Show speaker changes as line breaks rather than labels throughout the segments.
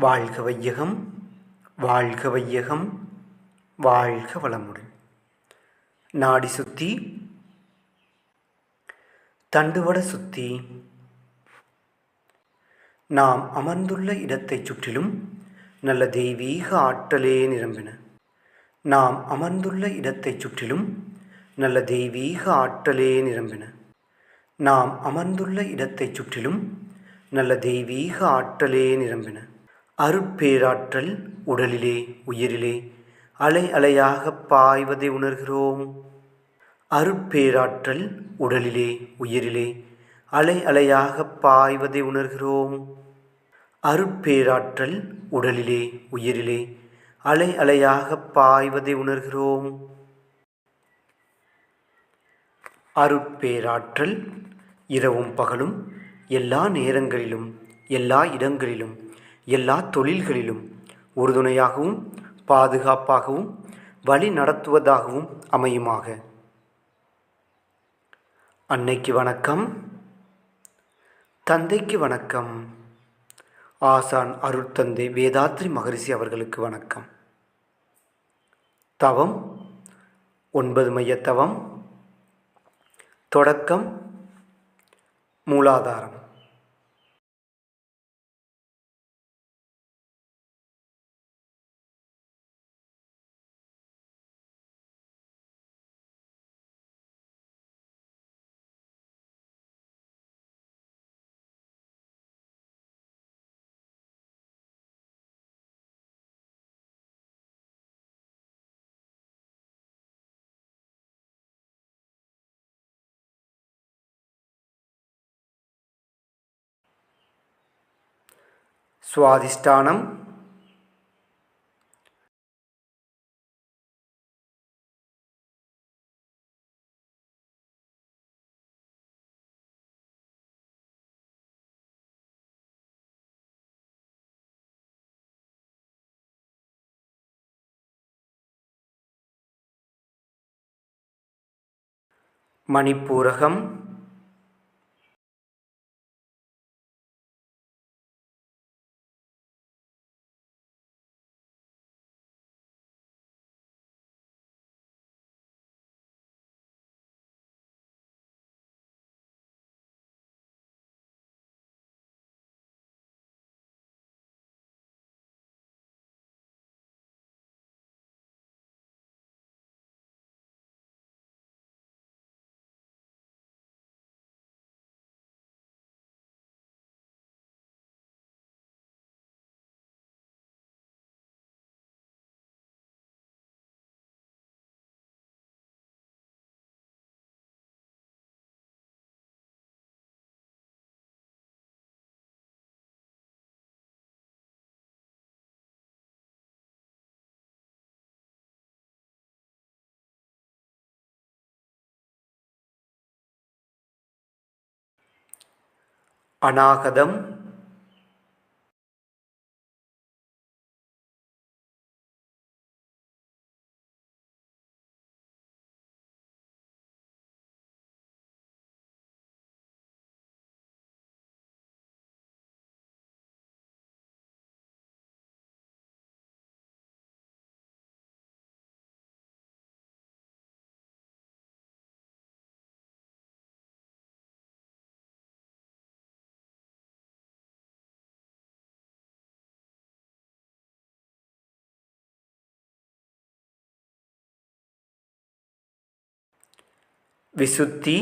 வாழ்க வையகம் வாழ்க வையகம் வாழ்க வளமுடன். நாடி சுத்தி தண்டுவட சுத்தி நாம் அமர்ந்துள்ள இடத்தைச் சுற்றிலும் நல்ல தெய்வீக ஆற்றலே நிரம்பின. நாம் அமர்ந்துள்ள இடத்தைச் சுற்றிலும் நல்ல தெய்வீக ஆற்றலே நிரம்பின. நாம் அமர்ந்துள்ள இடத்தைச் சுற்றிலும் நல்ல தெய்வீக ஆற்றலே நிரம்பின. அருட்பேராற்றல் உடலிலே உயிரிலே அலை அலையாக பாய்வதை உணர்கிறோம். அருட்பேராற்றல் உடலிலே உயிரிலே அலை அலையாக பாய்வதை உணர்கிறோம். அருட்பேராற்றல் உடலிலே உயிரிலே அலை அலையாக பாய்வதை உணர்கிறோம். அருட்பேராற்றல் இரவும் பகலும் எல்லா நேரங்களிலும் எல்லா இடங்களிலும் எல்லா தொழில்களிலும் உறுதுணையாகவும் பாதுகாப்பாகவும் வழி நடத்துவதாகவும் அமையுமாக. அன்னைக்கு வணக்கம். தந்தைக்கு வணக்கம். ஆசான் அருட்தந்தை வேதாத்ரி மகரிஷி அவர்களுக்கு வணக்கம். தவம். ஒன்பது மைய தவம். தொடக்கம். மூலாதாரம். சுவாதிஷ்டானம். மணிப்பூரகம். அநாகதம் विशुद्धि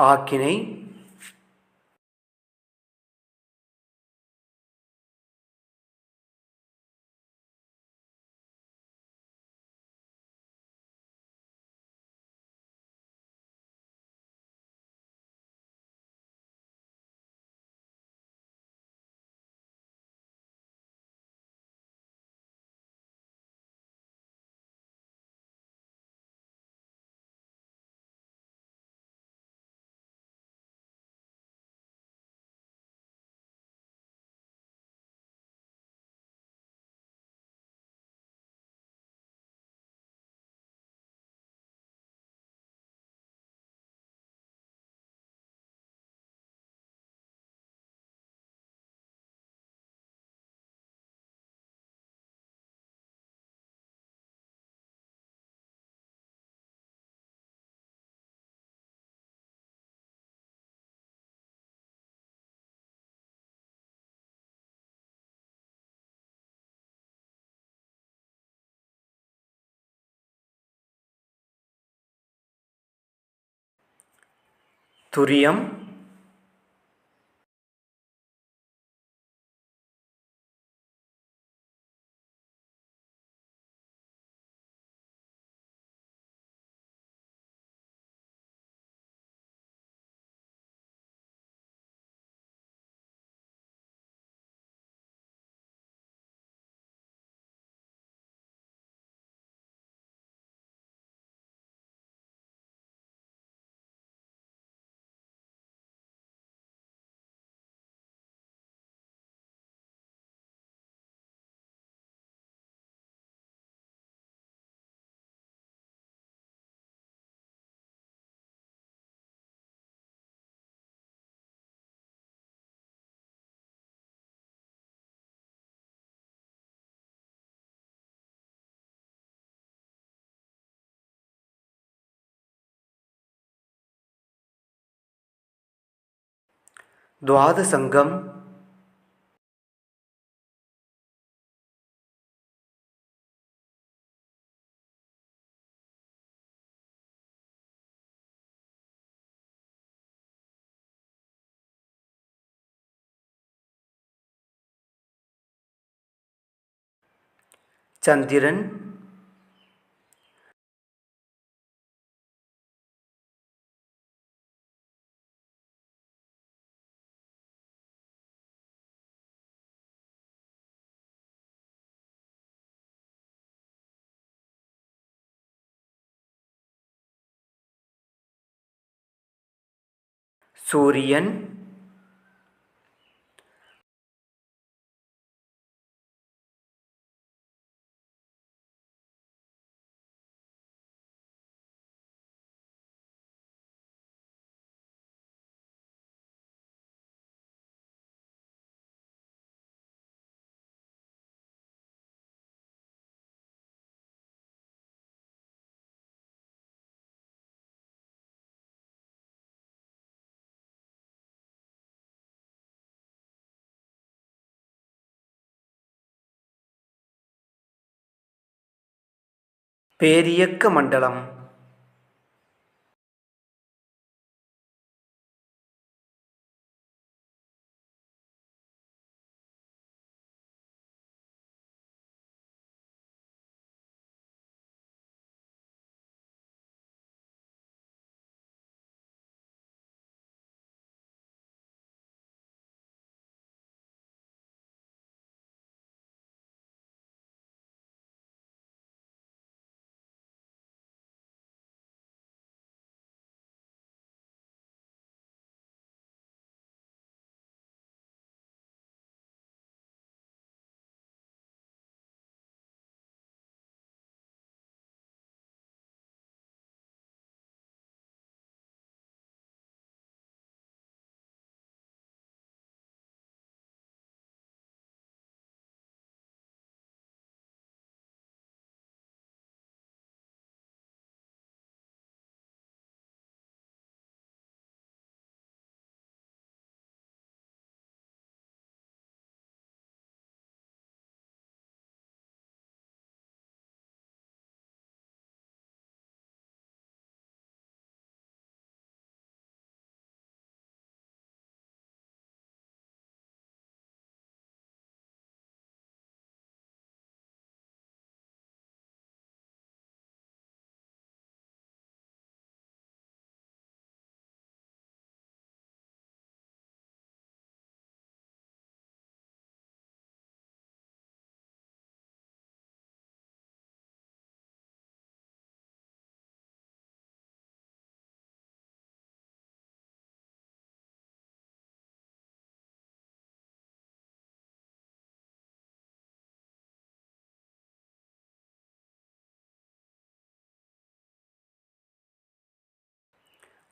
ஆக்கினை துரியம் துவாதசங்கம். சந்திரன் சூரியன் பேரியக்க மண்டலம்.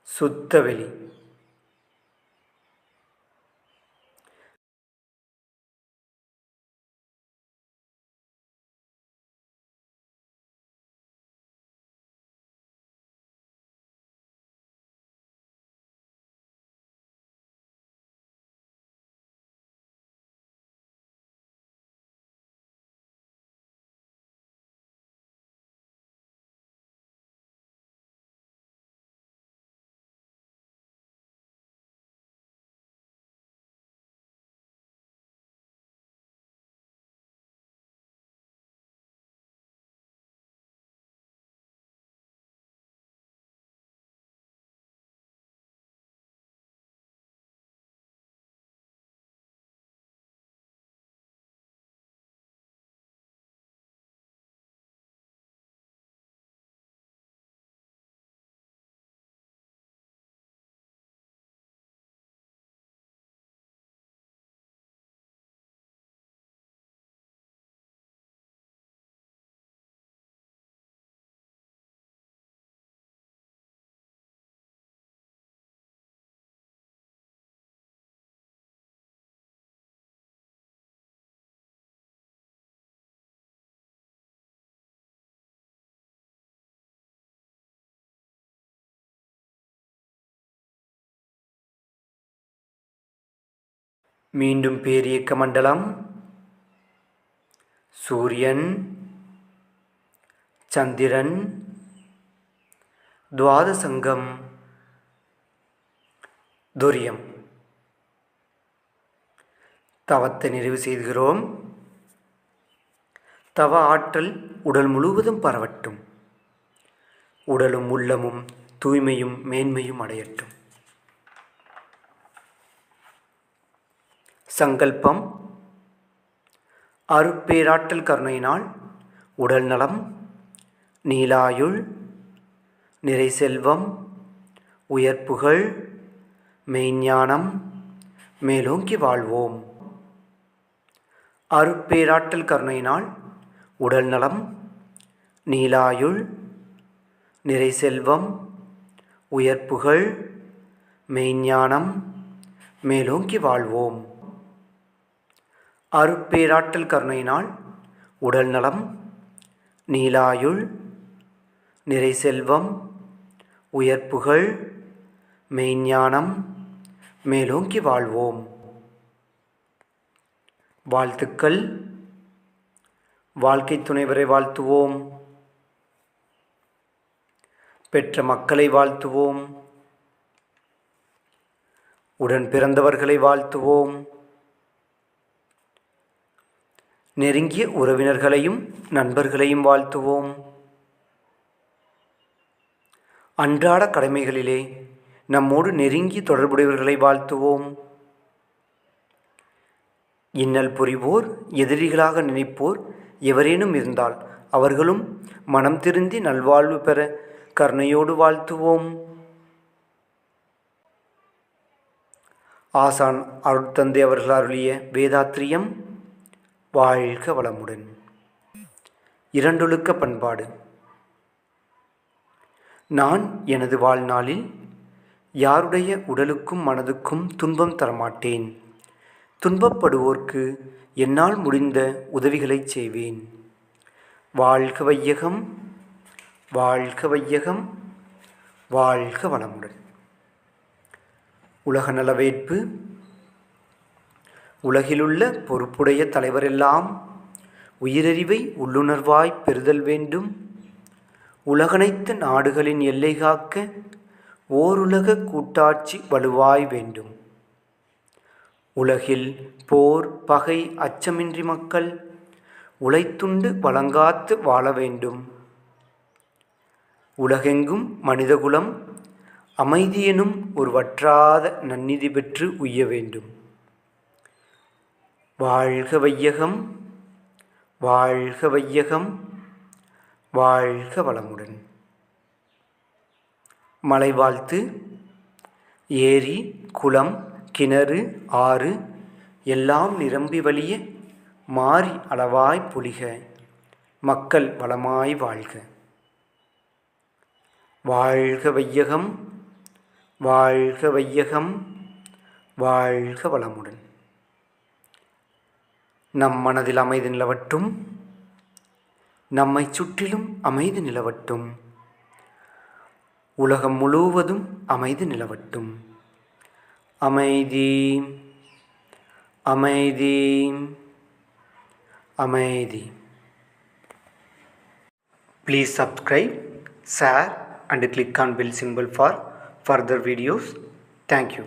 சுத்தவெளி மீண்டும் பேரியக்க மண்டலம். சூரியன் சந்திரன் துவாதசங்கம் துரியம். தவத்தை நிறைவு செய்கிறோம் தவ ஆற்றல் உடல் முழுவதும் பரவட்டும். உடலும் உள்ளமும் தூய்மையும் மேன்மையும் அடையட்டும். சங்கல்பம். அருப்பேராற்றல் கருணையினால் உடல் நலம் நீலாயுள் நிறை செல்வம் உயர்ப்புகழ் மெய்ஞானம் மேலோங்கி வாழ்வோம். அருப்பேராற்றல் கருணையினால் உடல் நலம் நீலாயுள் நிறை செல்வம் உயர்ப்புகழ் மெய்ஞானம் மேலோங்கி வாழ்வோம். அருப்பேராற்றல் கருணையினால் உடல் நலம் நீலாயுள் நிறை செல்வம் உயர்ப்புகள் மெய்ஞானம் மேலோங்கி வாழ்வோம். வாழ்த்துக்கள். வாழ்க்கை துணைவரை வாழ்த்துவோம். பெற்ற மக்களை வாழ்த்துவோம். உடன் பிறந்தவர்களை வாழ்த்துவோம். நெருங்கிய உறவினர்களையும் நண்பர்களையும் வாழ்த்துவோம். அன்றாட கடமைகளிலே நம்மோடு நெருங்கி தொடர்புடையவர்களை வாழ்த்துவோம். இன்னல் புரிவோர் எதிரிகளாக நினைப்போர் எவரேனும் இருந்தால் அவர்களும் மனம் திருந்தி நல்வாழ்வு பெற கருணையோடு வாழ்த்துவோம். ஆசான் அருட்தந்தை அவர்கள் அருளிய வேதாத்திரியம் வாழ்க வளமுடன். இரண்டொழுக்க பண்பாடு. நான் எனது வாழ்நாளில் யாருடைய உடலுக்கும் மனதுக்கும் துன்பம் தரமாட்டேன். துன்பப்படுவோர்க்கு என்னால் முடிந்த உதவிகளைச் செய்வேன். வாழ்க வையகம் வாழ்க வையகம் வாழ்க வளமுடன். உலக நலவேட்பு உலகிலுள்ள பொறுப்புடைய தலைவரெல்லாம் உயிரறிவை உள்ளுணர்வாய் பெறுதல் வேண்டும். உலகனைத்து நாடுகளின் எல்லை காக்க ஓருலக கூட்டாட்சி வலுவாய் வேண்டும். உலகில் போர் பகை அச்சமின்றி மக்கள் உழைத்துண்டு வழங்காத்து வாழ வேண்டும். உலகெங்கும் மனிதகுலம் அமைதியெனும் ஒரு வற்றாத நன்னிதி பெற்று உய்ய வேண்டும். வாழ்க வையகம் வாழ்க வையகம் வாழ்க வளமுடன். மலை வாழ்த்து ஏரி குளம் கிணறு ஆறு எல்லாம் நிரம்பி வழிய மாறி அளவாய் புலிக மக்கள் வளமாய் வாழ்க. வாழ்க வையகம் வாழ்க வையகம் வாழ்க வளமுடன். நம் மனதில் அமைதி நிலவட்டும் நம்மை சுற்றிலும் அமைதி நிலவட்டும் உலகம் முழுவதும் அமைதி நிலவட்டும் அமைதி அமைதி அமைதி please subscribe share and click on bell symbol for further videos thank you